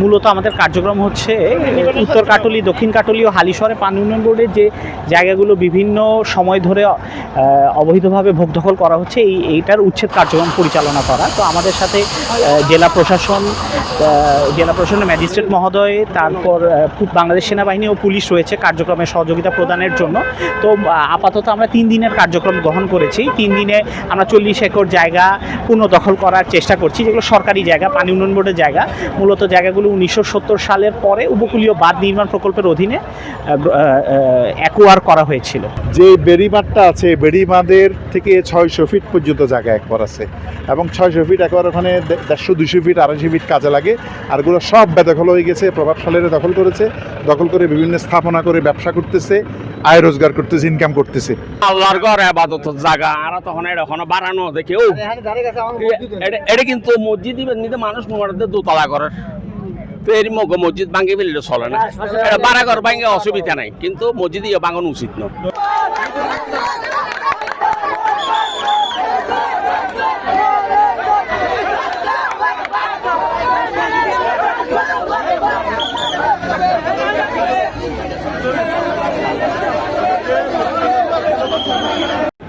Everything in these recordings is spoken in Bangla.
মূলত আমাদের কার্যক্রম হচ্ছে উত্তর কাটলি, দক্ষিণ কাটলি ও হালিশহরে পানি উন্নয়ন বোর্ডের যে জায়গাগুলো বিভিন্ন সময় ধরে অবৈধভাবে ভোগ দখল করা হচ্ছে, এই, এইটার উচ্ছেদ কার্যক্রম পরিচালনা করা। তো আমাদের সাথে জেলা প্রশাসন জেলা প্রশাসনের ম্যাজিস্ট্রেট মহোদয়, তারপর বাংলাদেশ সেনাবাহিনী ও পুলিশ রয়েছে কার্যক্রমে সহযোগিতা প্রদানের জন্য। তো আপাতত আমরা তিন দিনের কার্যক্রম গ্রহণ করেছি। তিন দিনে আমরা চল্লিশ একর জায়গা পুনর্দখল করার চেষ্টা করছি, যেগুলো সরকারি জায়গা, পানি উন্নয়ন বোর্ডের জায়গা। মূলত জায়গাগুলো উনিশশো সত্তর সালের পরে উপকূলীয় বাঁধ নির্মাণ প্রকল্পের অধীনে অ্যাকোয়ার করা হয়েছিল। যে বেড়িমাঠটা আছে বেড়িমাদের থেকে ছয়শো ফিট পর্যন্ত জায়গা একবার আছে এবং ছয়শো ফিট একবার ওখানে দেড়শো দুশো ফিট আড়াইশো ফিট কাজে লাগে। আর এগুলো সব বেদখল হয়ে গেছে প্রভাবশালীরা দখল করেছে দখল করে বিভিন্ন স্থাপনা করে ব্যবসা করতেছে আয় রোজগার করতেছে ইনকাম করতেছে। আল্লাহর ঘর আবাদত জায়গা আর তখন এটা বাড়ানো দেখে ও। এটা- এটা কিন্তু মসজিদ নিতে মানুষ দোতলা করে। এর মগ মসজিদ ভাঙ্গে ফেললে চলে না। এটা বাড়া ঘর ভাঙ্গে অসুবিধা নাই কিন্তু মসজিদ ইয়ে ভাঙানো উচিত নয়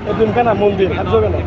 এদিনখানা মন্দির আর যাবে না